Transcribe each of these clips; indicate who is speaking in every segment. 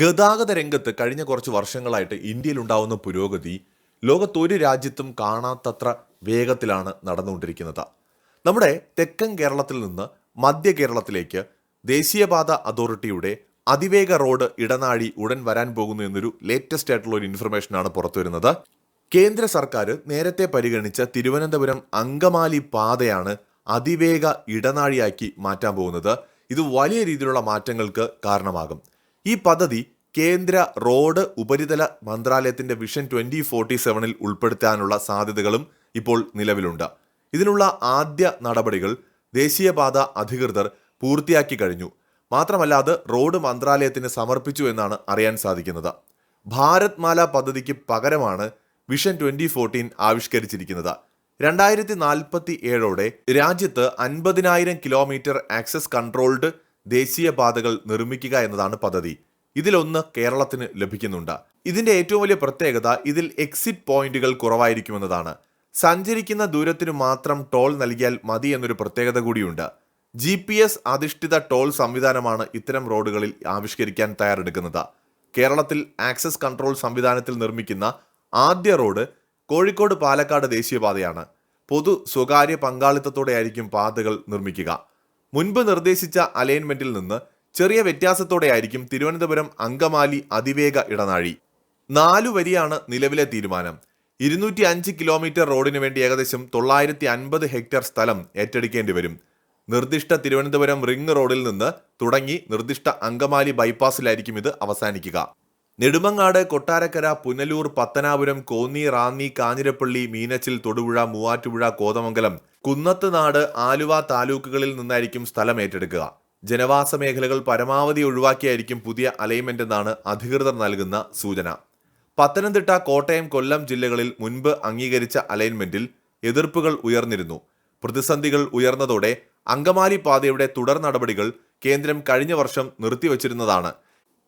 Speaker 1: ഗതാഗത രംഗത്ത് കഴിഞ്ഞ കുറച്ച് വർഷങ്ങളായിട്ട് ഇന്ത്യയിൽ ഉണ്ടാവുന്ന പുരോഗതി ലോകത്തൊരു രാജ്യത്തും കാണാത്തത്ര വേഗത്തിലാണ് നടന്നുകൊണ്ടിരിക്കുന്നത്. നമ്മുടെ തെക്കൻ കേരളത്തിൽ നിന്ന് മധ്യ കേരളത്തിലേക്ക് ദേശീയപാത അതോറിറ്റിയുടെ അതിവേഗ റോഡ് ഇടനാഴി ഉടൻ വരാൻ പോകുന്നു എന്നൊരു ലേറ്റസ്റ്റ് ആയിട്ടുള്ള ഒരു ഇൻഫർമേഷനാണ് പുറത്തു വരുന്നത്. കേന്ദ്ര സർക്കാർ നേരത്തെ പരിഗണിച്ച തിരുവനന്തപുരം അങ്കമാലി പാതയാണ് അതിവേഗ ഇടനാഴിയാക്കി മാറ്റാൻ പോകുന്നത്. ഇത് വലിയ രീതിയിലുള്ള മാറ്റങ്ങൾക്ക് കാരണമാകും. ഈ പദ്ധതി കേന്ദ്ര റോഡ് ഉപരിതല മന്ത്രാലയത്തിന്റെ വിഷൻ ട്വന്റി ഫോർട്ടി സെവനിൽ ഉൾപ്പെടുത്താനുള്ള സാധ്യതകളും ഇപ്പോൾ നിലവിലുണ്ട്. ഇതിനുള്ള ആദ്യ നടപടികൾ ദേശീയപാത അധികൃതർ പൂർത്തിയാക്കി കഴിഞ്ഞു. മാത്രമല്ല അത് റോഡ് മന്ത്രാലയത്തിന് സമർപ്പിച്ചു എന്നാണ് അറിയാൻ സാധിക്കുന്നത്. ഭാരത് മാല പദ്ധതിക്ക് പകരമാണ് വിഷൻ ട്വന്റി ഫോർട്ടീൻ ആവിഷ്കരിച്ചിരിക്കുന്നത്. രണ്ടായിരത്തി നാൽപ്പത്തി ഏഴോടെ രാജ്യത്ത് അൻപതിനായിരം കിലോമീറ്റർ ആക്സസ് കൺട്രോൾഡ് ദേശീയപാതകൾ നിർമ്മിക്കുക എന്നതാണ് പദ്ധതി. ഇതിലൊന്ന് കേരളത്തിന് ലഭിക്കുന്നുണ്ട്. ഇതിന്റെ ഏറ്റവും വലിയ പ്രത്യേകത ഇതിൽ എക്സിറ്റ് പോയിന്റുകൾ കുറവായിരിക്കുമെന്നതാണ്. സഞ്ചരിക്കുന്ന ദൂരത്തിനു മാത്രം ടോൾ നൽകിയാൽ മതി എന്നൊരു പ്രത്യേകത കൂടിയുണ്ട്. ജി പി എസ് അധിഷ്ഠിത ടോൾ സംവിധാനമാണ് ഇത്തരം റോഡുകളിൽ ആവിഷ്കരിക്കാൻ തയ്യാറെടുക്കുന്നത്. കേരളത്തിൽ ആക്സസ് കൺട്രോൾ സംവിധാനത്തിൽ നിർമ്മിക്കുന്ന ആദ്യ റോഡ് കോഴിക്കോട് പാലക്കാട് ദേശീയപാതയാണ്. പൊതു സ്വകാര്യ പങ്കാളിത്തത്തോടെയായിരിക്കും പാതകൾ നിർമ്മിക്കുക. മുൻപ് നിർദ്ദേശിച്ച അലൈൻമെന്റിൽ നിന്ന് ചെറിയ വ്യത്യാസത്തോടെയായിരിക്കും തിരുവനന്തപുരം അങ്കമാലി അതിവേഗ ഇടനാഴി. നാലു വരിയാണ് നിലവിലെ തീരുമാനം. ഇരുന്നൂറ്റി അഞ്ച് കിലോമീറ്റർ റോഡിന് വേണ്ടി ഏകദേശം തൊള്ളായിരത്തി അൻപത് ഹെക്ടർ സ്ഥലം ഏറ്റെടുക്കേണ്ടി വരും. നിർദ്ദിഷ്ട തിരുവനന്തപുരം റിംഗ് റോഡിൽ നിന്ന് തുടങ്ങി നിർദ്ദിഷ്ട അങ്കമാലി ബൈപ്പാസിലായിരിക്കും ഇത് അവസാനിക്കുക. നെടുമങ്ങാട് കൊട്ടാരക്കര പുനലൂർ പത്തനാപുരം കോന്നി റാന്നി കാഞ്ഞിരപ്പള്ളി മീനച്ചിൽ തൊടുപുഴ മൂവാറ്റുപുഴ കോതമംഗലം കുന്നത്തുനാട് ആലുവ താലൂക്കുകളിൽ നിന്നായിരിക്കും സ്ഥലം ഏറ്റെടുക്കുക. ജനവാസ മേഖലകൾ പരമാവധി ഒഴിവാക്കിയായിരിക്കും പുതിയ അലൈൻമെന്റ് എന്നാണ് അധികൃതർ നൽകുന്ന സൂചന. പത്തനംതിട്ട കോട്ടയം കൊല്ലം ജില്ലകളിൽ മുൻപ് അംഗീകരിച്ച അലൈൻമെന്റിൽ എതിർപ്പുകൾ ഉയർന്നിരുന്നു. പ്രതിസന്ധികൾ ഉയർന്നതോടെ അങ്കമാലി പാതയുടെ തുടർ നടപടികൾ കേന്ദ്രം കഴിഞ്ഞ വർഷം നിർത്തിവച്ചിരുന്നതാണ്.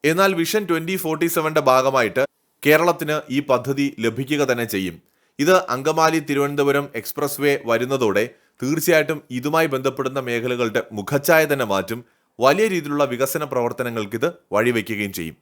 Speaker 1: എന്നാൽ വിഷൻ ട്വന്റി ഫോർട്ടി സെവന്റെ ഭാഗമായിട്ട് കേരളത്തിന് ഈ പദ്ധതി ലഭിക്കുക തന്നെ ചെയ്യും. ഇത് അങ്കമാലി തിരുവനന്തപുരം എക്സ്പ്രസ് വേ വരുന്നതോടെ തീർച്ചയായിട്ടും ഇതുമായി ബന്ധപ്പെടുന്ന മേഖലകളുടെ മുഖച്ഛായ തന്നെ മാറ്റും. വലിയ രീതിയിലുള്ള വികസന പ്രവർത്തനങ്ങൾക്ക് ഇത് വഴിവെക്കുകയും ചെയ്യും.